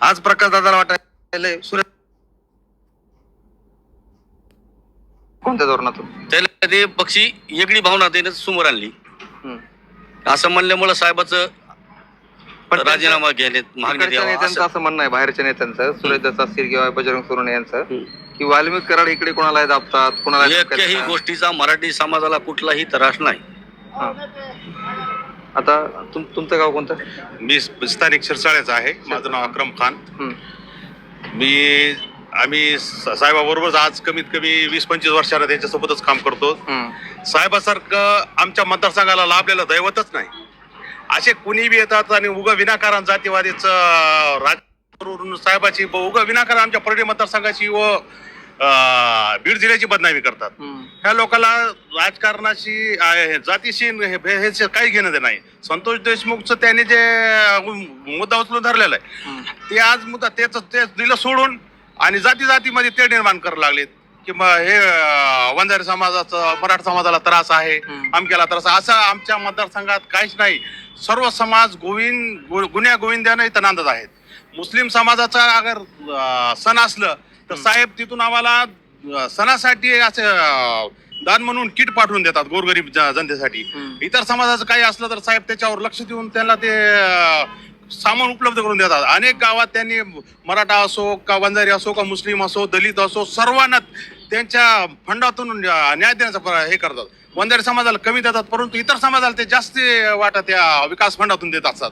आज प्रकाश दादाला वाटायला कोणत्या धोरणातून त्याला ते पक्षी वेगळी भावना त्याने समोर आणली. असं म्हणल्यामुळं साहेबाचं राजीनामा यावा नेत्यांचं असं. म्हणणं आहे बाहेरच्या नेत्यांचं सुरेश दत्त असतील किंवा बजरंग सोनवणे यांचं. की वाल्मिक कराड इकडे कोणाला दाबतात कोणाला एकही गोष्टीचा मराठी समाजाला कुठलाही त्रास नाही. आता तुम- तुमचं गाव कोणतं? मी स्थानिक शिरसाळ्याचा आहे. माझं नाव अक्रम खान. मी आम्ही साहेबाबरोबर आज कमीत कमी वीस पंचवीस वर्षाला त्यांच्यासोबतच काम करतो. साहेबासारखं आमच्या मतदारसंघाला लाभलेलं दैवतच नाही. असे कुणी बी येतात आणि उगा विनाकारण जातीवादीच राज साहेबाची उगा विनाकारण आमच्या परळी मतदारसंघाची व बीड जिल्ह्याची बदनामी करतात. ह्या लोकांना राजकारणाशी जातीशी हे काही घेणं देणं नाही संतोष देशमुखचं त्यांनी जे मुद्दा उचलून धरलेला आहे. ते आज मुद्दा तेच ते दिलं सोडून आणि जाती जातीमध्ये ते निर्माण करायला लागलेत की मग हे वंजारी समाजाचं मराठा समाजाला त्रास आहे हम्म. आमक्याला त्रास आहे. असं आमच्या मतदारसंघात काहीच नाही सर्व समाज गोविंद गुन्ह्या गोविंद्यानं इथं नांदत आहेत मुस्लिम समाजाचा अगर सण असलं तर साहेब तिथून आम्हाला सणासाठी असे दान म्हणून किट पाठवून देतात गोरगरीब जनतेसाठी. इतर समाजाचं काही असलं तर साहेब त्याच्यावर लक्ष देऊन त्यांना ते सामान उपलब्ध करून देतात. अनेक गावात त्यांनी मराठा असो का वंजारी असो का मुस्लिम असो दलित असो सर्वांना त्यांच्या फंडातून न्याय देण्याचा हे करतात. वंजारी समाजाला कमी देतात परंतु इतर समाजाला ते जास्त वाटा त्या विकास फंडातून देत असतात.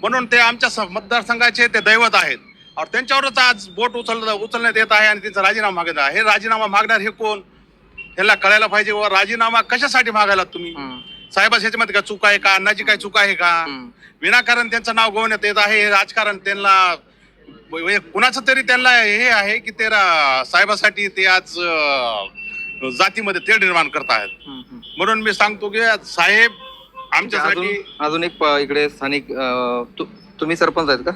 म्हणून ते आमच्या स- मतदारसंघाचे ते दैवत आहेत. और त्यांच्यावरच आज बोट उचल उचलण्यात येत आहे आणि त्यांचा राजीनामा मागत आहे हे राजीनामा मागणार हे कोण ह्याला कळायला पाहिजे व राजीनामा कशासाठी मागायला तुम्ही. साहेबाच्या ह्याच्यामध्ये काय चूक आहे का अण्णाची काय चूक आहे का. विनाकारण त्यांचं नाव गवण्यात येत आहे हे राजकारण त्यांना कुणाचं तरी त्यांना हे आहे की ते साहेबासाठी ते आज जातीमध्ये तेढ निर्माण करत आहेत. म्हणून मी सांगतो की साहेब आमच्यासाठी अजून एक इकडे स्थानिक तु- तुम्ही सरपंच आहेत का?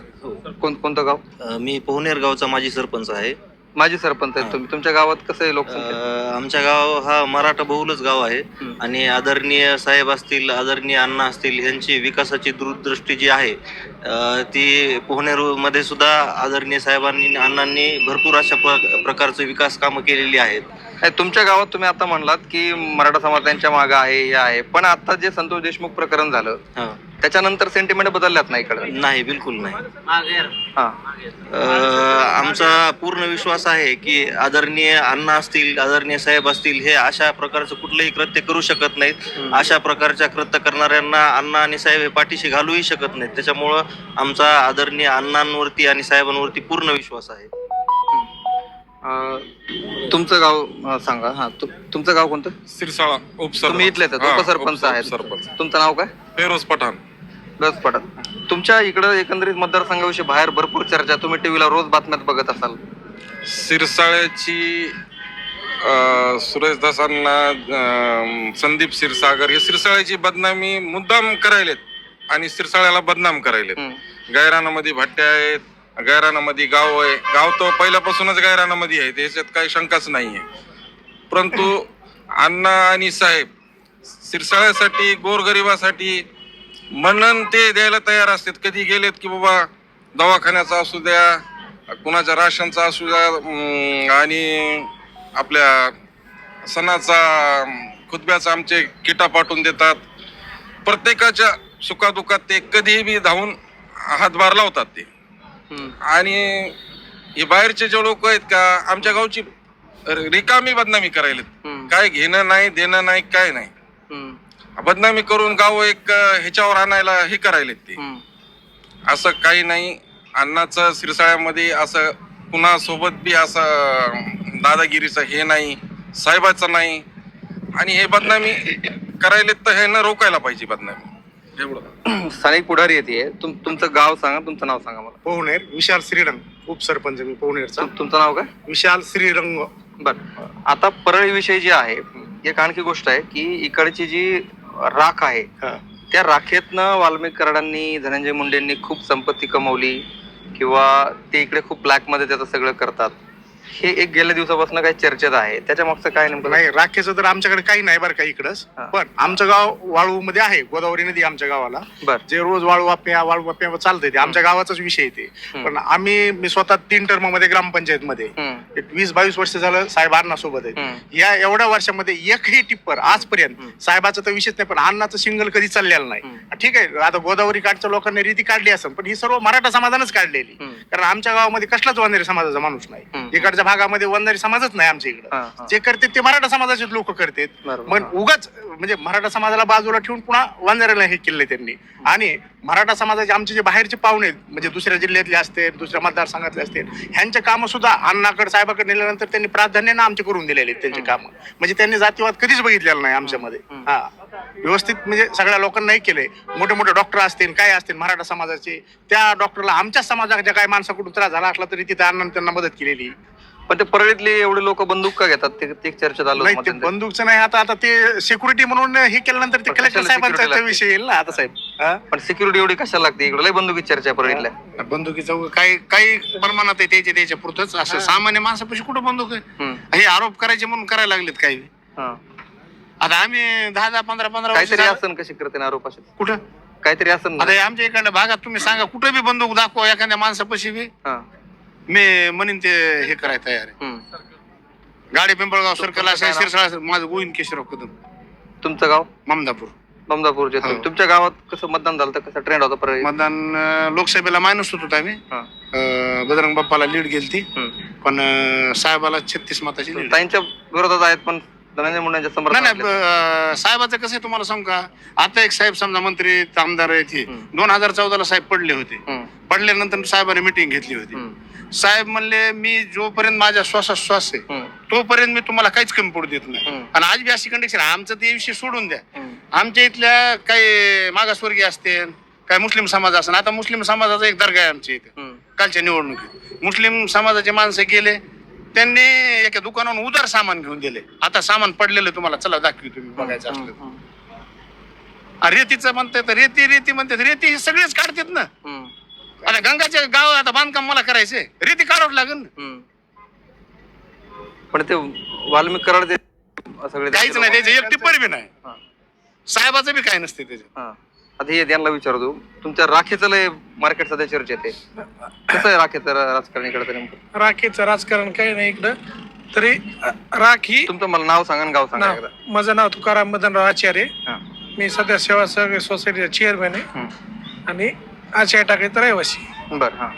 कोण कोणतं गाव? अ, मी पोहनेर गावचा माजी सरपंच आहे. माजी सरपंच आहेत तुम्ही. तुमच्या गावात कसं आहे अ, लोकसंख्या आमच्या गाव हा मराठा बहुलच गाव आहे. हम्म. आणि आदरणीय साहेब असतील आदरणीय अण्णा असतील यांची विकासाची दूरदृष्टी जी आहे अ, ती पोहनेरमध्ये सुद्धा आदरणीय साहेबांनी अण्णांनी भरपूर अशा प्र- प्रकारचे विकास कामं केलेली आहेत. नाही, तुमच्या गावात तुम्ही आता म्हणलात की मराठा समाज त्यांच्या मागे आहे हे आहे. पण आता जे संतोष देशमुख प्रकरण झालं हा. त्याच्यानंतर सेंटिमेंट बदलल्यात ना इकडे? नाही बिलकुल नाही. हा. अ, आमचा पूर्ण विश्वास आहे की आदरणीय अण्णा असतील आदरणीय साहेब असतील हे अशा प्रकारचं कुठलंही कृत्य करू शकत नाहीत. अशा प्रकारच्या कृत्य करणाऱ्यांना अण्णा आणि साहेब हे पाठीशी घालूही शकत नाहीत. त्याच्यामुळं आमचा आदरणीय अण्णांवरती आणि साहेबांवरती पूर्ण विश्वास आहे. तुमचं गाव सांगा. हा तुमचं गाव कोणतं? सिरसाळा तुम्ही इथलेच आहेत, हा, उपसरपंच उपस- आहेत. उपसरपंच. तुमचं नाव काय? फेरोज पठाण. रस पडत तुमच्या इकडं एकंदरीत मतदारसंघाविषयी बाहेर भरपूर चर्चा. तुम्ही टीव्हीला रोज बातम्यात बघत असाल. सिरसाळ्याची अं, सुरेश दासांना अं, संदीप क्षीरसागर हे सिरसाळ्याची बदनामी मुद्दाम करायलेत. आणि सिरसाळ्याला बदनाम करायलेत. हम्म. गायरानामध्ये भट्ट्या आहेत. गायरानामध्ये गाव आहे. गाव तर पहिल्यापासूनच गायरानामध्ये आहे. त्याच्यात काही शंकाच नाही आहे परंतु अण्णा आणि साहेब सिरसाळ्यासाठी गोरगरिबासाठी म्हणून ते द्यायला तयार असतात. कधी गेलेत की बाबा दवाखान्याचा असू द्या कुणाच्या राशनचा असू द्या आणि आपल्या सणाचा खुतब्याचा आमचे किटा पाठवून देतात. प्रत्येकाच्या सुखादुखात ते कधीही बी धावून हातभार लावतात ते. आणि हे बाहेरचे जे लोक आहेत का आमच्या गावची रिकामी बदनामी करायला. काय घेणं नाही देणं नाही काय नाही. बदनामी करून गाव एक ह्याच्यावर आणायला हे करायलेत ते. असं काही नाही अण्णाचं सिरसाळ्यामध्ये असं कुणासोबत बी असं दादागिरीचं हे नाही साहेबाचं नाही आणि हे बदनामी करायले तर हे न रोकायला पाहिजे बदनामी एवढं. स्थानिक पुढारी येते तुम तुमचं गाव सांगा तुमचं नाव सांगा मला. पोहनेर विशाल श्रीरंग उपसरपंच मी पोहनेरचा तुम- तुमचं नाव काय? विशाल श्रीरंग. बर. आता परळी विषयी जी आहे एक आणखी गोष्ट आहे की इकडची जी राख आहे हा. त्या राखेतनं वाल्मिक कराडांनी धनंजय मुंडेंनी खूप संपत्ती कमवली किंवा ते इकडे खूप ब्लॅकमध्ये त्याचं सगळं करतात. हे एक गेल्या दिवसापासून काही चर्चेत आहे. त्याच्या मागचं काय नेमकं? नाही राखेचं तर आमच्याकडे काही नाही बरं का इकडंच. हा. पण आमचं गाव वाळू मध्ये आहे गोदावरी नदी आमच्या गावाला. बर. जे रोज वाळू वाप्या वाळू वाप्या चालतंय ते आमच्या गावाचाच विषय आहे ते. हम्म. पण आम्ही मी स्वतः तीन टर्ममध्ये ग्रामपंचायत मध्ये हम्म, एक वीस बावीस वर्ष झालं साहेब अण्णा सोबत हम्म, या एवढ्या वर्षामध्ये एकही टिप्पर आजपर्यंत. साहेबाचा तर विषयच नाही पण अण्णाचं सिंगल कधी चाललेलं नाही. ठीक आहे आता गोदावरी काठच्या लोकांनी रीती काढली असेल पण ही सर्व मराठा समाजानंच काढलेली. हम्म. कारण आमच्या गावामध्ये कसलाच वंजारी समाजाचा माणूस नाही. हम्म. इकडच्या भागामध्ये वंजारी समाजच नाही आमच्या इकडं. जे करते ते मराठा समाजाचे लोक करतात. मग उगाच म्हणजे मराठा समाजाला बाजूला ठेवून पुन्हा वंजाऱ्याला हे केले त्यांनी. आणि मराठा समाजाचे आमचे जे बाहेरचे पाहुणे म्हणजे दुसऱ्या जिल्ह्यातले असतील दुसऱ्या मतदारसंघातले असतील ह्यांच्या कामं सुद्धा अण्णाकडे साहेबाकडे नेल्यानंतर त्यांनी प्राधान्यानं आमचे करून दिलेले आहेत त्यांची कामं. म्हणजे त्यांनी जातीवाद कधीच बघितलेला नाही आमच्यामध्ये. हा. व्यवस्थित म्हणजे सगळ्या लोकांना हे केलंय. मोठे मोठे डॉक्टर असतील काय असतील मराठा समाजाचे त्या डॉक्टरला आमच्या समाजाच्या काय माणसाकडून त्रास झाला असला तरी तिथे अण्णांनी त्यांना मदत केलेली. पण ते परळीतले एवढे लोक बंदूक का घेतात? ते ते एक चर्चेत आलं नाही होतं ते मध्यंतरी. बंदूकचं नाही आता आता ते सिक्युरिटी म्हणून हे केल्यानंतर ते पण कलेक्टर कशाला साहेबांचा लागते? विषय येईल ना आता साहेब. हा? पण सिक्युरिटी एवढी कशाला लागते? इकडे लय बंदुकी चर्चा आहे परळीतल्या. बंदुकीचं काही काही प्रमाणात आहे त्याच्या त्याच्या पुरतच. असं सामान्य माणसापाशी कुठं बंदूक आहे? हम्म, हे आरोप करायचे म्हणून करायला लागलेत काही. हा. आता आम्ही दहा दहा पंधरा पंधरा वर्ष काहीतरी झालं- असन कशी करते आरोप असे कुठं? काहीतरी असन ना. आता हे आमच्या इकडल्या भागात तुम्ही सांगा कुठं बी बंदूक दाखवा एखाद्या माणसापाशी बी. हा, मी म्हणेन ते हे करायला तयार आहे. हम्म. गाडी पिंपळगाव सर्कल असेल? शिरसाळ माझं गोविंद केशवराव कदम. तुमचं गाव? ममदापूर. बमदापूरचे हो. तुमच्या गावात कसं मतदान झालं होतं? कसा ट्रेंड होता परळी मतदान अं, लोकसभेला मायनस होत होता आम्ही. हा. अं, बजरंग बाप्पाला लीड गेलती. हम्म. पण अं, साहेबाला छत्तीस मताची लीड ताईंच्या विरोधात आहेत पण धनंजय मुंडेंच्या नाही समर्थन नाही अं, साहेबाचं कसं आहे तुम्हाला सांगू का? आता एक साहेब समजा मंत्री आमदार आहेत हे. हम्म. दोन हजार चौदाला साहेब पडले होते. पडल्यानंतर साहेबांनी मिटिंग घेतली होती. साहेब म्हणले मी जोपर्यंत माझ्या श्वासात श्वास आहे तोपर्यंत मी तुम्हाला काहीच कमी पडू देत नाही. आणि आज बी अशी कंडिशन आमचं ते विषय सोडून द्या. आमच्या इथल्या काही मागासवर्गीय असतील काय मुस्लिम समाज असेल आता मुस्लिम समाजाचा एक दर्गा आहे आमच्या इथे. कालच्या निवडणुकीत. मुस्लिम समाजाचे माणसं गेले त्यांनी एका दुकानावरून उदार सामान घेऊन दिले. आता सामान पडलेलं तुम्हाला. चला दाखवी तुम्ही बघायचं असलं रेतीचं म्हणतात रेती रेती म्हणतात. रेती हे सगळेच काढतात ना. आता गंगाच्या गाव आता बांधकाम मला करायचंय. रेती काढावं लागेल ना. पण ते वाल्मिक कराड ते सगळे काहीच नाही त्याचे एक टिप्पणी बी नाही. हा. साहेबाचं बी काय नसते त्याच्यात. हा. आता हे त्यांना विचारतो तुमच्या राखेचं लय मार्केट सध्या चर्चेत आहे. कसं आहे राखेचं रा- राजकारण इकडे नेमकं? राखीचं राजकारण काही नाही इकडं. तरी अ, राखी तुमचं मला नाव सांगा आणि गाव सांगा नाव. एकदा. माझं नाव तुकाराम मदनराव आचार्य. हा. मी सध्या सेवा सहकारी सोसायटीचा चेअरमॅन आहे. हम्म. आणि आचार्य टाकीचा रहिवासी. बरं हा.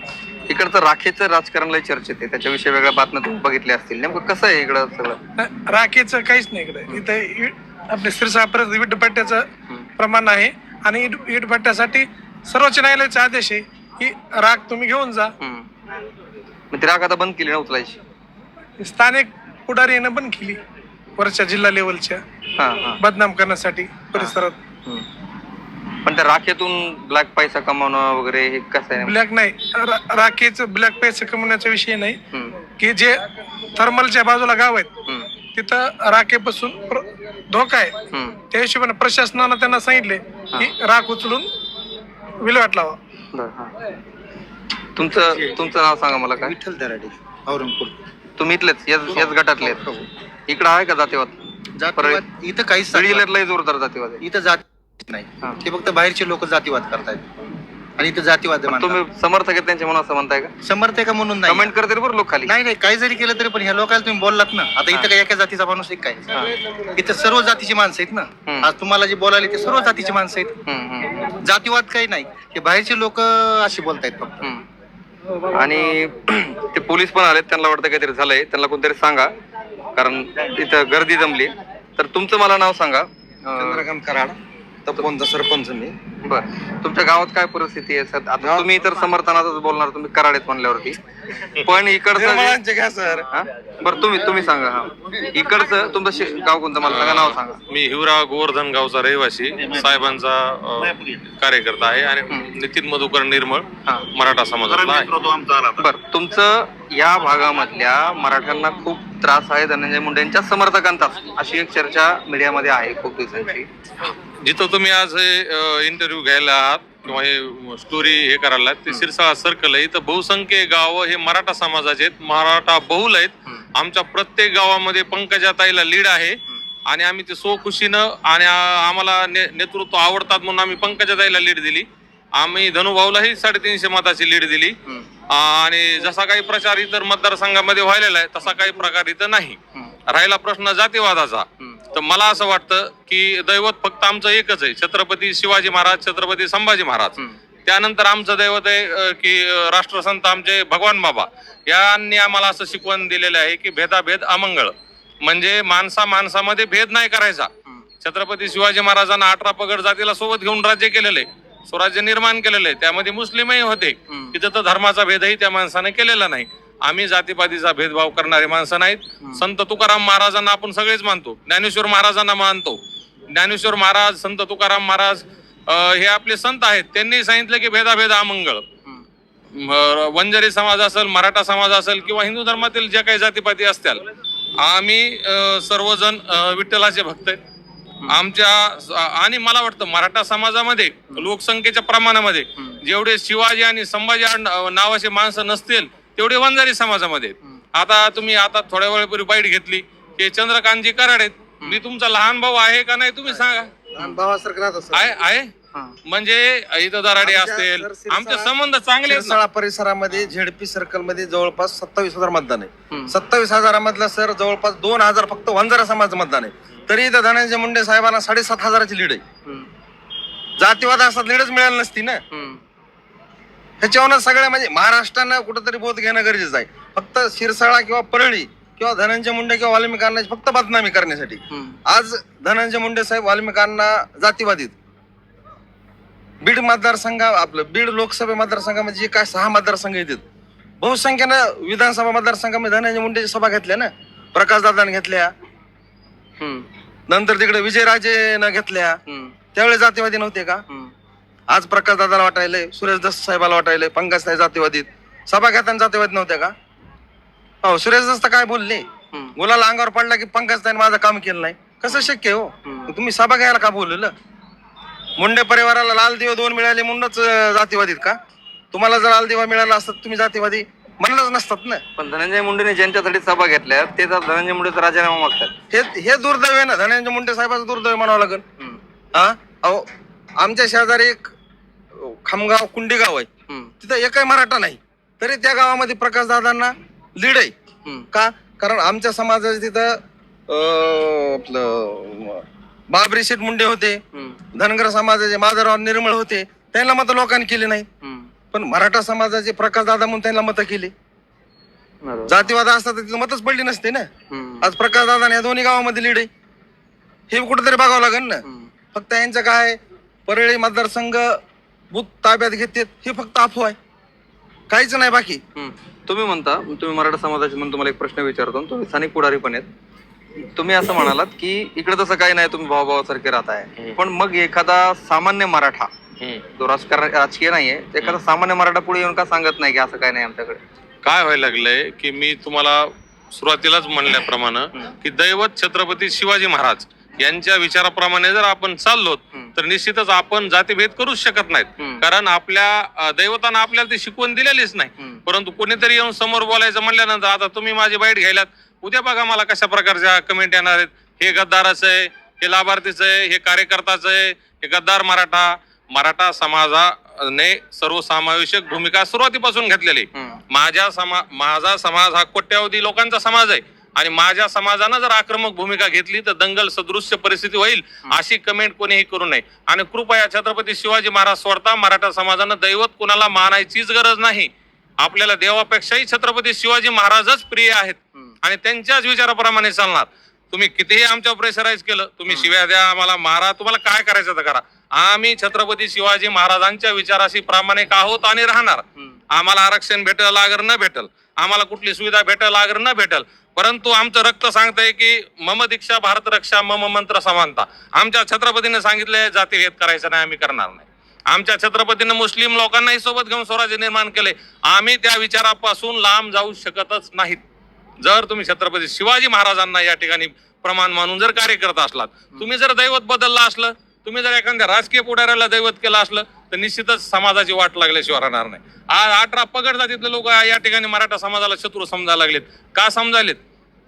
इकडचं राखेचं राजकारण लय चर्चेत आहे. त्याच्याविषयी वेगळ्या बातम्या तुम्ही बघितल्या असतील. नेमकं कसं आहे इकडं सगळं? राखीचं काहीच नाही इकडं. इथं इ- आपले सिरसापर्यंत विटभट्ट्याचं प्रमाण आहे. आणि इट विटभट्ट्यासाठी सर्वोच्च न्यायालयाचा आदेश आहे की राख तुम्ही घेऊन जा. हम्म. मग ती राख आता बंद केली ना उचलायची? स्थानिक पुढारीनं पण केली. वरच्या जिल्हा लेवलच्या हा हा. बदनाम करण्यासाठी परिसरात. हम्म. पण त्या राखेतून ब्लॅक पैसा कमावणं वगैरे हे कसं आहे? ब्लॅक नाही. रा- राखीचं ब्लॅक पैसे कमवण्याचा विषय नाही. हम्म. की जे थर्मलच्या बाजूला गाव आहेत हम्म. तिथं राखेपासून प्र- धोका आहे. हम्म. त्या हिशोबाने प्रशासनानं त्यांना सांगितले की राख उचलून विल्हेवाट लावा. बरं, हा. तुमचं तुमचं नाव सांगा मला काय? विठ्ठल दराडे औरंगपूर. तुम्ही इथलेच याच याच गटातले आहेत. इकडं आहे का जातीवाद? जातीवाद इथं काहीच जातीवाद- लय जोरदार जातीवाद आहे. इथं जात नाही. ते फक्त बाहेरचे लोक जातीवाद करतायत. आणि इथं जातीवाद. तुम्ही समर्थक आहेत त्यांचे म्हणून असं म्हणताय का? समर्थ आहे का म्हणून नाही. कमेंट करते बरं लोक खाली. नाही नाही काही जरी केलं तरी पण ह्या लोकांना तुम्ही बोललात ना आता. इथं काय एका जातीचा माणूस एक काय इथं सर्व जातीची माणसं आहेत ना. आज तुम्हाला जे बोलायला ते सर्व जातीची माणसं आहेत. जातीवाद काही नाही. हे बाहेरचे लोक असे बोलतायत फक्त. आणि ते पोलीस पण आलेत त्यांना वाटतं काहीतरी झालंय. त्यांना कोणतरी सांगा कारण इथं गर्दी जमली. तर तुमचं मला नाव सांगा. चंद्रकांत कराड. तपोनचा सरपंच मी? बर. तुमच्या गावात काय परिस्थिती आहे? सर आता तुम्ही तर समर्थनातच बोलणार तुम्ही कराडेत म्हणल्यावरती. पण इकडचं जे- निर्मळांचे घ्या सर. हा? बरं तुम्ही तुम्ही सांगा हा. इकडचं तुमचं शे- गाव कोणतं? मला सांगा नाव सांगा. मी हिवरा गोवर्धन गावचा रहिवासी साहेबांचा अ, कार्यकर्ता आहे आणि नितीन मधुकर निर्मळ हा. मराठा समाजातला आहे. बर तुमचं या भागामधल्या मराठ्यांना खूप त्रास आहे धनंजय मुंडेंच्या समर्थकांचा. अशी एक चर्चा मीडियामध्ये आहे खूप दिवसांची. जिथं तुम्ही आज हे इंटरव्ह्यू घ्यायला आहात किंवा हे स्टोरी हे करायला ते शिरसाळा सर्कल आहे. इथं बहुसंख्य गावं हे मराठा समाजाचे आहेत. मराठा बहुल आहेत. आमच्या प्रत्येक गावामध्ये पंकजा ताईला लीड आहे. आणि आम्ही ते सो खुशीनं आणि आम्हाला ने- नेतृत्व आवडतात म्हणून आम्ही पंकजा ताईला लीड दिली. आम्ही धनुभाऊलाही साडेतीनशे मताची लीड दिली. आणि जसा काही प्रचार इतर मतदारसंघामध्ये व्हायलेला आहे तसा काही प्रकार इथं नाही. राहिला प्रश्न जातीवादाचा. तर मला असं वाटतं की दैवत फक्त आमचं एकच आहे. छत्रपती शिवाजी महाराज छत्रपती संभाजी महाराज. त्यानंतर आमचं दैवत आहे की राष्ट्रसंत आमचे भगवान बाबा. यांनी आम्हाला असं शिकवण दिलेलं आहे की भेदाभेद अमंगळ. म्हणजे माणसा माणसामध्ये भेद नाही करायचा. छत्रपती शिवाजी महाराजांना अठरा पगड जातीला सोबत घेऊन राज्य केलेलं स्वराज्य निर्माण केलेलं त्यामध्ये मुस्लिमही होते. तिथं तर धर्माचा भेदही त्या माणसाने केलेला नाही. आम्ही जातीपातीचा भेदभाव करणारे माणसं नाहीत. संत तुकाराम महाराजांना आपण सगळेच मानतो. ज्ञानेश्वर महाराजांना मानतो. ज्ञानेश्वर महाराज संत तुकाराम महाराज हे आपले संत आहेत. त्यांनी सांगितलं की भेदाभेद अमंगळ. वंजारी समाज असेल मराठा समाज असेल किंवा हिंदू धर्मातील ज्या काही जातीपाती असतील आम्ही सर्वजण विठ्ठलाचे भक्त आहेत. आमच्या आणि मला वाटतं मराठा समाजामध्ये लोकसंख्येच्या प्रमाणामध्ये जेवढे शिवाजी आणि संभाजी नावाचे माणसं नसतील तेवढे वंजारी समाजामध्ये आहेत. आता तुम्ही आता थोड्या वेळापूर्वी बाईट घेतली की चंद्रकांतजी कराड आहेत. मी तुमचा लहान भाऊ आहे का नाही तुम्ही सांगा. भावासारखं राहत असं आहे आहे? म्हणजे इथं दराडे असतील आमचे संबंध चांगले आहेत ना. शिरसाळा परिसरामध्ये झेडपी सर्कलमध्ये जवळपास सत्तावीस हजार मतदान आहे. सत्तावीस हजारामधलं सर जवळपास दोन हजार फक्त वंजारा समाज मतदान आहे. तरी इथं धनंजय मुंडे साहेबांना साडेसात हजाराची लीड आहे. जातीवाद असतात लीडच मिळाली नसती ना? ह्याच्यावरच सगळ्या म्हणजे महाराष्ट्रानं कुठंतरी बोध घेणं गरजेचं आहे. फक्त शिरसाळा किंवा परळी किंवा धनंजय मुंडे किंवा वाल्मिकांना फक्त बदनामी करण्यासाठी. आज धनंजय मुंडे साहेब वाल्मिकांना जातीवादीत. बीड मतदारसंघ आपलं बीड लोकसभा मतदारसंघामध्ये जे काय सहा मतदारसंघ येतात. बहुसंख्यानं विधानसभा मतदारसंघामध्ये धनंजय मुंडेची सभा घेतल्या ना? प्रकाश दादाने घेतल्या. नंतर तिकडे विजयराजेनं घेतल्या. त्यावेळेस जातीवादी नव्हते का? आज प्रकाश दादाला वाटायलंय सुरेश दस साहेबाला वाटायलंय पंकज साहेब जातीवादीत. सभा घेताना जातीवादी नव्हत्या का? हो सुरेश दस तर काय बोलले? मुलाला अंगावर पडला की पंकज ताईने माझं काम केलं नाही. कसं शक्य आहे हो? तुम्ही सभा घ्यायला का बोललेलं? मुंडे परिवाराला लाल दिवा दोन मिळाले म्हणूनच अं, जातीवादीत का? तुम्हाला जर लाल दिवा मिळाला असता तर तुम्ही जातीवादी म्हणलंच नसतात ना. पण धनंजय मुंडेने ज्यांच्यासाठी सभा घेतल्या ते तर धनंजय मुंडेचा राजीनामा मागतात. हे हे दुर्दैव आहे ना धनंजय मुंडे साहेबाचं दुर्दैव म्हणावं लागेल. हा? अहो आमच्या शेजारी एक खामगाव कुंडी गाव आहे तिथं एकही मराठा नाही. तरी त्या गावामध्ये प्रकाश दादांना लीड आहे. का? कारण आमच्या समाजाचे तिथं अं, आपलं बाबरी शेठ मुंडे होते. धनगर समाजाचे माधवराव निर्मळ होते. त्यांना मत लोकांनी केली नाही. पण मराठा समाजाचे प्रकाश दादा म्हणून त्यांना मतं केली. जातीवाद असता तर तिथं मतच पडली नसते ना. आज प्रकाश दादा या दोन्ही गावामध्ये लीड आहे. हे कुठेतरी बघावं लागेल ना. फक्त यांचं काय परळी मतदारसंघ बुथ ताब्यात घेते हे फक्त अफवा आहे. काहीच नाही बाकी. तुम्ही म्हणता तुम्ही मराठा समाजाचे म्हणून तुम्हाला एक प्रश्न विचारतो तुम्ही स्थानिक पुढारी पण आहेत. तुम्ही असं म्हणालात की इकडे तसं काही नाही तुम्ही भावाभावासारखे राहताय पण मग एखादा सामान्य मराठा जो राजकारण राजकीय नाहीये एखादा सामान्य मराठा पुढे येऊन का सांगत नाही की असं काय नाही आमच्याकडे? काय व्हायला लागलंय की मी तुम्हाला सुरुवातीलाच म्हणल्याप्रमाणे की दैवत छत्रपती शिवाजी महाराज यांच्या विचाराप्रमाणे जर आपण चाललो तर निश्चितच आपण जातीभेद करूच शकत नाहीत. कारण आपल्या दैवतानं आपल्याला ती शिकवण दिलेलीच नाही. परंतु कोणीतरी येऊन समोर बोलायचं म्हणल्यानंतर आता तुम्ही माझी बाईट घ्यायलात. उद्या बघा मला कशा प्रकारच्या कमेंट येणार आहेत. हे गद्दाराचं आहे हे लाभार्थीचं आहे हे कार्यकर्ताचं आहे हे गद्दार मराठा. मराठा समाजाने सर्वसमावेशक भूमिका सुरुवातीपासून घेतलेली माझ्या समा माझा समाज हा कोट्यावधी लोकांचा समाज आहे. आणि माझ्या समाजानं जर आक्रमक भूमिका घेतली तर दंगल सदृश्य परिस्थिती होईल अशी कमेंट कोणीही करू नये. आणि कृपया छत्रपती शिवाजी महाराज सोडता मराठा समाजानं दैवत कुणाला मानायचीच गरज नाही. आपल्याला देवापेक्षाही छत्रपती शिवाजी महाराजच प्रिय आहेत. आणि त्यांच्याच विचाराप्रमाणे चालणार. तुम्ही कितीही आमच्यावर प्रेशराईज केलं तुम्ही शिव्या द्या आम्हाला मारा तुम्हाला काय करायचं तर करा. आम्ही छत्रपती शिवाजी महाराजांच्या विचाराशी प्रामाणिक आहोत आणि राहणार. आम्हाला आरक्षण भेटल अगर न भेटल. आम्हाला कुठली सुविधा भेटल अगर न भेटल. परंतु आमचं रक्त सांगतंय की मम दीक्षा भारत रक्षा मम मंत्र समानता. आमच्या छत्रपतीने जाती जातीभेद करायचं नाही आम्ही करणार नाही. आमच्या छत्रपतीने मुस्लिम लोकांनाही सोबत घेऊन स्वराज्य निर्माण केले. आम्ही त्या विचारापासून लांब जाऊ शकतच नाहीत. जर तुम्ही छत्रपती शिवाजी महाराजांना या ठिकाणी प्रमाण मानून जर कार्य करत असलात तुम्ही जर दैवत बदललं असलं तुम्ही जर एखाद्या राजकीय पुढाऱ्याला दैवत केलं असलं तर निश्चितच समाजाची वाट लागल्याशिवाय राहणार नाही. आज अठरा पगड जातीतले लोक या ठिकाणी मराठा समाजाला शत्रू समजायला लागलेत. का समजालेत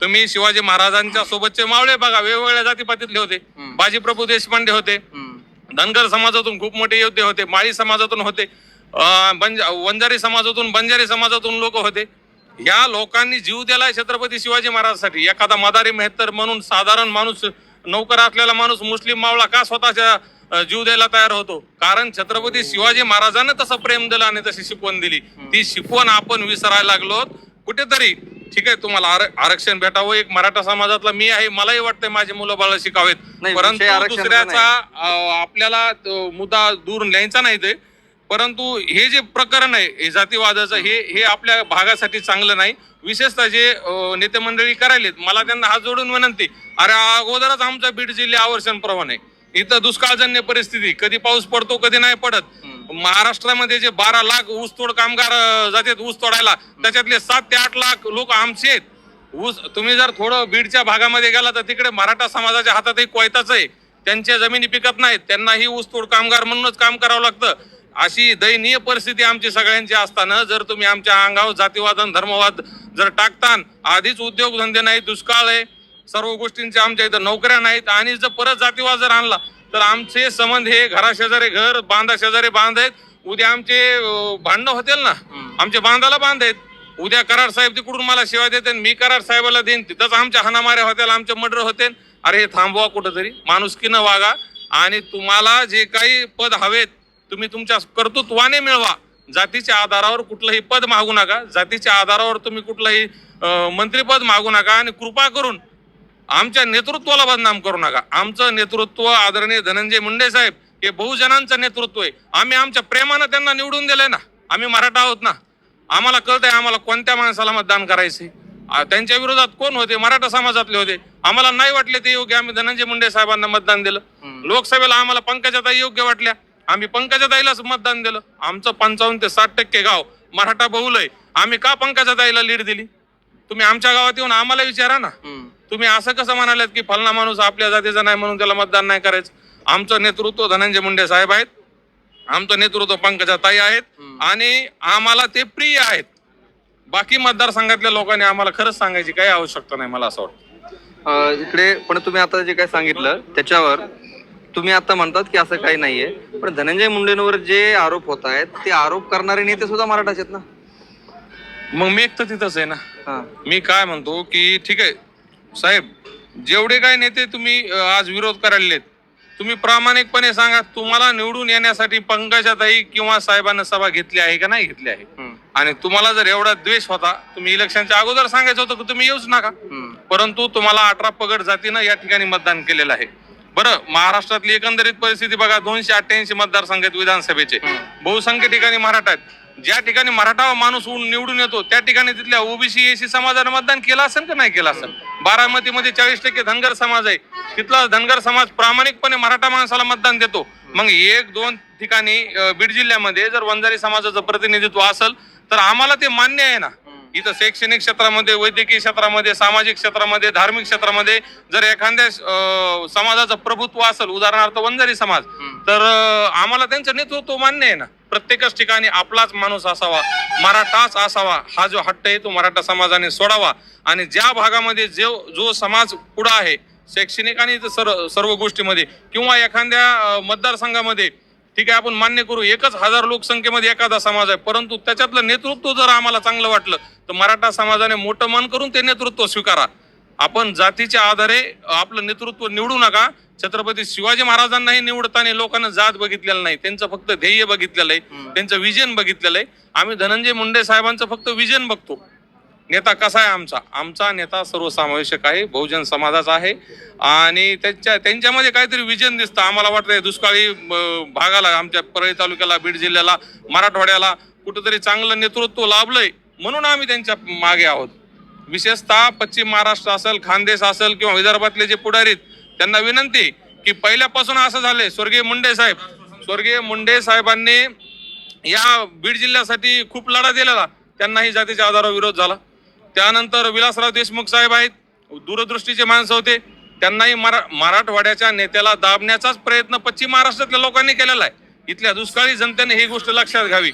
तुम्ही शिवाजी महाराजांच्या सोबतचे मावळे बघा वेगवेगळ्या जातीपातीतले होते. बाजीप्रभू देशपांडे होते. धनगर समाजातून खूप मोठे योद्धे होते. माळी समाजातून होते. बंज वंजारी समाजातून बंजारी समाजातून लोक होते. या लोकांनी जीव दिलाय छत्रपती शिवाजी महाराजांसाठी. एखादा मदारी मेहतर म्हणून साधारण माणूस नौकर असलेला माणूस मुस्लिम मावळा का स्वतःच्या जीव द्यायला तयार होतो? कारण छत्रपती शिवाजी महाराजांना तसं प्रेम दिलं आणि तशी शिकवण दिली. ती शिकवण आपण विसरायला लागलो. कुठेतरी ठीक आहे तुम्हाला आर- आरक्षण भेटावं. एक मराठा समाजातला मी आहे मलाही वाटतंय माझे मुलं बाळ शिकावेत. परंतु दुसऱ्याचा आपल्याला मुद्दा दूर न्यायचा नाही ते. परंतु हे जे प्रकरण आहे हे जातीवादाचं हे हे आपल्या भागासाठी चांगलं नाही. विशेषतः जे नेते मंडळी करायलेत मला त्यांना हात जोडून विनंती. अरे अगोदरच आमचा बीड जिल्हे आवर्षण प्रवण आहे इथं दुष्काळजन्य परिस्थिती कधी पाऊस पडतो कधी नाही पडत. महाराष्ट्रामध्ये जे बारा लाख ऊसतोड कामगार अं, जातात ऊस तोडायला त्याच्यातले सात ते आठ लाख लोक आमचे आहेत. ऊस तुम्ही जर थोडं बीडच्या भागामध्ये गेला तर तिकडे मराठा समाजाच्या हातातही कोयताच आहे. त्यांच्या जमिनी पिकत नाहीत त्यांनाही ऊसतोड कामगार म्हणूनच काम करावं लागतं. अशी दयनीय परिस्थिती आमची सगळ्यांची असताना जर तुम्ही आमच्या अंगावर जातीवाद आणि धर्मवाद जर टाकतान आधीच उद्योगधंदे नाहीत दुष्काळ आहे सर्व गोष्टींच्या आमच्या इथं नोकऱ्या नाहीत आणि जर परत जातीवाद जर आणला तर आमचे संबंध हे घरा शेजारी घर बांधा शेजारी बांध आहेत. उद्या आमचे भांडणं होतील ना? आमचे बांधाला बांध आहेत. उद्या करार साहेब तिकडून मला शिवाय देते मी करार साहेबाला देईन तिथंच आमच्या हाणामाऱ्या होत्या आमचे मर्डर होते अरे हे थांबवा कुठंतरी. माणुसकीनं वागा आणि तुम्हाला जे काही पद हवेत तुम्ही तुमच्या कर्तृत्वाने मिळवा. जातीच्या आधारावर कुठलंही पद मागू नका. जातीच्या आधारावर तुम्ही कुठलंही मंत्रीपद मागू नका आणि कृपा करून आमच्या नेतृत्वाला बदनाम करू नका. आमचं नेतृत्व आदरणीय धनंजय मुंडे साहेब हे बहुजनांचं नेतृत्व आहे. आम्ही आमच्या प्रेमानं त्यांना निवडून दिलंय ना. आम्ही मराठा आहोत ना. आम्हाला कळतंय आम्हाला कोणत्या माणसाला मतदान करायचे त्यांच्या विरोधात कोण होते? मराठा समाजातले होते. आम्हाला नाही वाटले ते योग्य. आम्ही धनंजय मुंडे साहेबांना मतदान दिलं. लोकसभेला आम्हाला पंकजाताई योग्य वाटल्या. आम्ही पंकजाताईलाच मतदान दिलं. आमचं पंचावन्न ते साठ टक्के गाव मराठा बहुल आहे. आम्ही का पंकजाताईला लीड दिली? तुम्ही आमच्या गावात येऊन आम्हाला विचारा ना. तुम्ही असं कसं म्हणालात की फलना माणूस आपल्या जातीचा नाही म्हणून त्याला मतदान नाही करायचं. आमचं नेतृत्व धनंजय मुंडे साहेब आहेत. आमचं नेतृत्व पंकजा ताई आहेत. आणि आम्हाला ते प्रिय आहेत. बाकी मतदारसंघातल्या लोकांनी आम्हाला खरंच सांगायची काही आवश्यकता नाही मला असं वाटतं. इकडे पण तुम्ही आता जे काही सांगितलं त्याच्यावर तुम्ही आता म्हणतात की असं काही नाहीये पण धनंजय मुंडेंवर जे आरोप होत आहेत ते आरोप करणारे नेते सुद्धा मराठाचे आहेत ना मग मी एक तर तिथंच आहे ना हा. मी काय म्हणतो की ठीक आहे साहेब जेवढे काय नेते तुम्ही अं, आज विरोध करायला तुम्ही प्रामाणिकपणे सांगा तुम्हाला निवडून येण्यासाठी पंकजाताई किंवा साहेबांना सभा घेतली आहे का नाही घेतली आहे हम्म. आणि तुम्हाला जर एवढा द्वेष होता तुम्ही इलेक्शनच्या अगोदर सांगायचं होतं की तुम्ही येऊच नका हम्म. परंतु तुम्हाला अठरा पगड जातीनं या ठिकाणी मतदान केलेलं आहे बरं महाराष्ट्रातली एकंदरीत परिस्थिती बघा दोनशे अठ्ठ्याऐंशी मतदारसंघ आहेत विधानसभेचे बहुसंख्य ठिकाणी मराठा आहेत. ज्या ठिकाणी मराठा माणूस निवडून येतो त्या ठिकाणी तिथल्या ओबीसी एसी समाजाने मतदान केलं असेल का नाही केलं असेल? बारामतीमध्ये चाळीस टक्के धनगर समाज आहे. तिथला धनगर समाज प्रामाणिकपणे मराठा माणसाला मतदान देतो. मग एक दोन ठिकाणी बीड जिल्ह्यामध्ये जर वंजारी समाजाचं प्रतिनिधित्व असेल तर आम्हाला ते मान्य आहे ना? इथं शैक्षणिक क्षेत्रामध्ये वैद्यकीय क्षेत्रामध्ये सामाजिक क्षेत्रामध्ये धार्मिक क्षेत्रामध्ये जर एखाद्या समाजाचं प्रभुत्व असेल उदाहरणार्थ वंजारी समाज तर आम्हाला त्यांचं नेतृत्व मान्य आहे ना. प्रत्येकच ठिकाणी आपलाच माणूस असावा मराठाच असावा हा जो हट्ट आहे तो मराठा समाजाने सोडावा. आणि ज्या भागामध्ये जो जो समाज पुढं आहे शैक्षणिक आणि सर्व सर्व गोष्टीमध्ये किंवा एखाद्या मतदारसंघामध्ये ठीक आहे आपण मान्य करू एकच हजार लोकसंख्येमध्ये एखादा समाज आहे परंतु त्याच्यातलं नेतृत्व जर आम्हाला चांगलं वाटलं तर मराठा समाजाने मोठं मन करून ते नेतृत्व स्वीकारा. आपण जातीच्या आधारे आपलं नेतृत्व निवडू नका. छत्रपती शिवाजी महाराजांनाही निवडताना लोकांना जात बघितलेलं नाही. त्यांचं फक्त ध्येय बघितलेलं आहे. त्यांचं विजन बघितलेलं आहे. आम्ही धनंजय मुंडे साहेबांचं फक्त विजन बघतो. नेता कसा आहे आमचा? आमचा नेता सर्वसमावेशक आहे बहुजन समाजाचा आहे आणि त्यांच्या त्यांच्यामध्ये काहीतरी विजन दिसतं. आम्हाला वाटतं दुष्काळी भागाला आमच्या परळी तालुक्याला बीड जिल्ह्याला मराठवाड्याला कुठंतरी चांगलं नेतृत्व लाभलंय म्हणून आम्ही त्यांच्या मागे आहोत. विशेषतः पश्चिम महाराष्ट्र असेल खानदेश असेल किंवा विदर्भातले जे पुढारी आहेत, त्यांना विनंती की पहिल्यापासून असं झालंय. स्वर्गीय मुंडे साहेब स्वर्गीय मुंडे साहेबांनी या बीड जिल्ह्यासाठी खूप लढा दिलेला. त्यांनाही जातीच्या आधारावर विरोध झाला. त्यानंतर विलासराव देशमुख साहेब आहेत दूरदृष्टीचे माणसं होते. त्यांनाही मरा मराठवाड्याच्या नेत्याला दाबण्याचाच प्रयत्न पश्चिम महाराष्ट्रातल्या लोकांनी केलेला आहे. इथल्या दुष्काळी जनतेने ही गोष्ट लक्षात घ्यावी.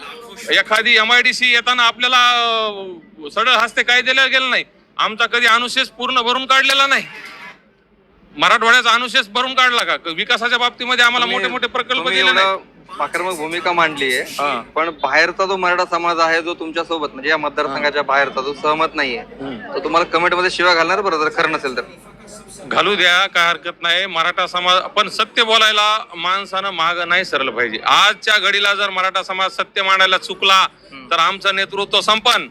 एखादी एम आय डी सी येताना आपल्याला अं, सरळ हस्ते काय दिलं गेलं नाही. आमचा कधी अनुशेष पूर्ण भरून काढलेला नाही. मराठवाड्याचा अनुशेष भरून काढला का? विकासाच्या बाबतीमध्ये आम्हाला मोठे मोठे प्रकल्प दिले नाही आक्रमक भूमिका मांडली आहे. हा. पण बाहेरचा जो मराठा समाज आहे जो तुमच्यासोबत म्हणजे या मतदारसंघाच्या बाहेरचा जो सहमत नाहीये तो तुम्हाला कमेंटमध्ये शिवा घालणार बरं जर खरं नसेल तर. घालू द्या काय हरकत नाही. मराठा समाज पण सत्य बोलायला माणसानं माग नाही सरलं पाहिजे. आजच्या घडीला जर मराठा समाज सत्य मांडायला चुकला तर आमचं नेतृत्व संपन.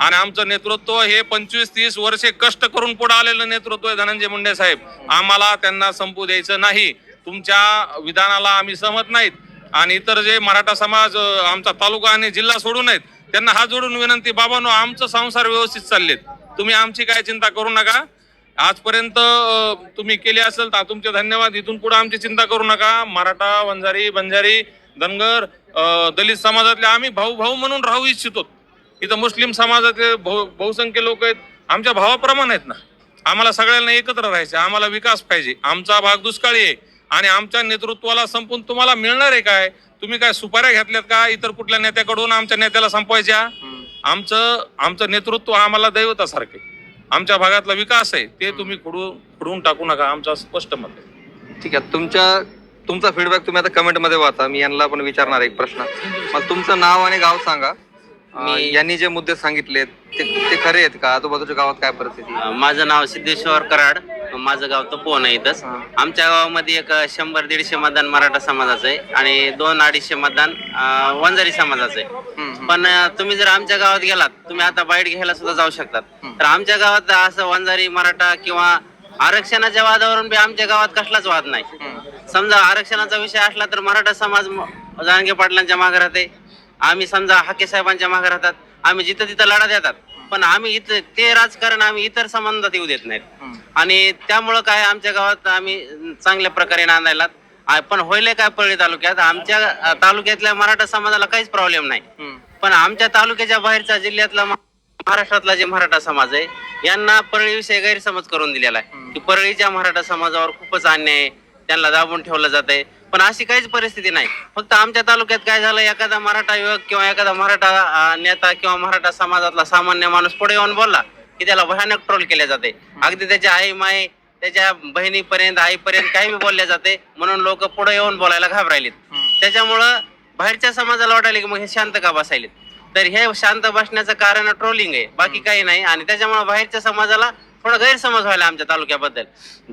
आणि आमचं नेतृत्व हे पंचवीस तीस वर्षे कष्ट करून पुढे आलेलं नेतृत्व आहे धनंजय मुंडे साहेब. आम्हाला त्यांना संपू द्यायचं नाही. तुमच्या विधानाला आम्ही सहमत नाहीत. आणि इतर जे मराठा समाज आमचा तालुका आणि जिल्हा सोडून आहेत त्यांना हात जोडून विनंती बाबांनो आमचं संसार व्यवस्थित चाललेत. तुम्ही आमची काय चिंता करू नका. आजपर्यंत तुम्ही केले असेल तर तुमचे धन्यवाद. इथून पुढे आमची चिंता करू नका. मराठा वंजारी बंजारी धनगर दलित समाजातले आम्ही भाऊ भाऊ म्हणून राहू इच्छितो. इथं मुस्लिम समाजातले बहु बहुसंख्य लोक आहेत. आमच्या भावाप्रमाणे आहेत ना. आम्हाला सगळ्यांना एकत्र राहायचं आम्हाला विकास पाहिजे. आमचा भाग दुष्काळी आहे. आणि आमच्या नेतृत्वाला संपून तुम्हाला मिळणार आहे काय? तुम्ही काय सुपाऱ्या घेतल्यात का? इतर कुठल्या नेत्याकडून आमच्या नेत्याला संपवायच्या? आमचं आमचं नेतृत्व आम्हाला दैवतासारखे आमच्या भागातला विकास आहे ते तुम्ही खुडून खुडून टाकू नका आमचं स्पष्ट मत आहे. ठीक आहे तुमच्या तुमचा फीडबॅक तुम्ही आता कमेंटमध्ये वाचा मी यांना पण विचारणार एक प्रश्न. मला तुमचं नाव आणि गाव सांगा. यांनी जे मुद्दे सांगितले ते ते खरे आहेत का? आजूबाजूच्या गावात काय परिस्थिती? आहे? माझं नाव सिद्धेश्वर कराड. माझं गाव तपोवन आहे इथंच. आमच्या गावामध्ये एक शंभर दीडशे मतदान मराठा समाजाचं आहे आणि दोन अडीचशे मतदान अं, वंजारी समाजाचं आहे. पण अं, तुम्ही जर आमच्या गावात गेलात तुम्ही आता बाईट घ्यायला सुद्धा जाऊ शकतात. तर आमच्या गावात असं वंजारी मराठा किंवा आरक्षणाच्या वादावरून बी आमच्या गावात कसलाच वाद नाही. समजा आरक्षणाचा विषय असला तर मराठा समाज म- पाटलांच्या मागे राहते. आम्ही समजा हाके साहेबांच्या मागे राहतात आम्ही जिथं तिथं लढा देतात पण आम्ही इथं ते राजकारण आम्ही इतर संबंधात येऊ देत नाहीत. आणि त्यामुळं काय आमच्या गावात आम्ही चांगल्या प्रकारे नांदायला पण होईल काय परळी तालुक्यात आमच्या तालुक्यातल्या मराठा समाजाला काहीच प्रॉब्लेम नाही. पण आमच्या तालुक्याच्या बाहेरचा जिल्ह्यातला महाराष्ट्रातला जे मराठा समाज आहे यांना परळीविषयी गैरसमज करून दिलेला आहे. की परळीच्या मराठा समाजावर खूपच अन्याय आहे त्यांना दाबून ठेवलं जात आहे पण अशी काहीच परिस्थिती नाही. फक्त आमच्या तालुक्यात काय झालं एखादा मराठा युवक किंवा एखादा मराठा नेता किंवा मराठा समाजातला सामान्य माणूस पुढे येऊन बोलला की त्याला भयानक ट्रोल केले जाते. अगदी त्याच्या आई माई त्याच्या बहिणीपर्यंत आईपर्यंत काही बी बोलले जाते म्हणून लोक पुढे येऊन बोलायला घाबरायलेत. त्याच्यामुळं बाहेरच्या समाजाला वाटायला की मग हे शांत का बसायलेत? तर हे शांत बसण्याचं कारण ट्रोलिंग आहे. बाकी काही नाही. आणि त्याच्यामुळे बाहेरच्या समाजाला थोडा गैरसमज व्हायला आमच्या तालुक्याबद्दल.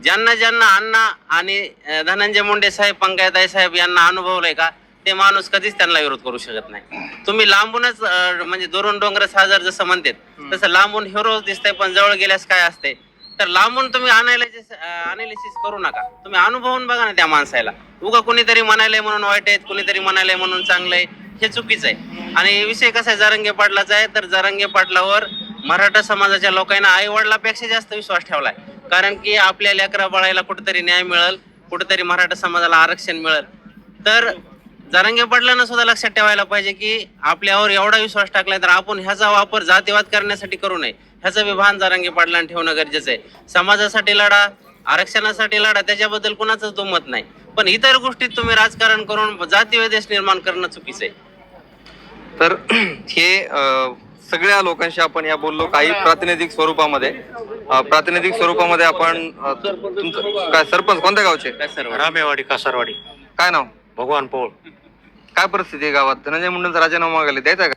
ज्यांना ज्यांना अण्णा आणि धनंजय मुंडे साहेब पंकजाताई साहेब यांना अनुभवलंय का ते माणूस कधीच त्यांना विरोध करू शकत नाही. तुम्ही लांबूनच म्हणजे दोन डोंगर साजर जसं म्हणतात तसं लांबून हिरोज दिसतंय पण जवळ गेल्यास काय असते? तर लांबून तुम्ही अनालिसिस अनालिसिस करू नका. तुम्ही अनुभवून बघा ना त्या माणसाला. उगा कुणीतरी म्हणायलंय म्हणून वाईट आहेत कुणीतरी म्हणायलंय म्हणून चांगलं आहे हे चुकीचं आहे. आणि विषय कसा आहे जरंगे पाटलाचा आहे तर जरंगे पाटलावर मराठा समाजाच्या लोकांना आई वडिलापेक्षा जास्त विश्वास ठेवलाय. कारण की आपल्या लेकरा बाळाला कुठेतरी न्याय मिळेल कुठेतरी मराठा समाजाला आरक्षण मिळेल. तर जरांगे पडल्यानं सुद्धा लक्षात ठेवायला पाहिजे की आपल्यावर एवढा विश्वास टाकलाय तर आपण ह्याचा वापर जातीवाद करण्यासाठी करू नये. ह्याचं विभान जरांगे पाटलांना ठेवणं गरजेचं आहे. समाजासाठी लढा आरक्षणासाठी लढा त्याच्याबद्दल कुणाचंच दुमत नाही. पण इतर गोष्टीत तुम्ही राजकारण करून जातीवेदेश निर्माण करणं चुकीचं आहे. तर हे सगळ्या लोकांशी आपण या बोललो काही प्रातिनिधिक स्वरूपामध्ये. प्रातिनिधिक स्वरूपामध्ये आपण तुमचं काय सरपंच कोणत्या गावचे? रामेवाडी कासारवाडी. काय नाव? भगवान पौळ. काय परिस्थिती आहे गावात? धनंजय मुंडेंचा राजीनामा मागायला द्यायचा का?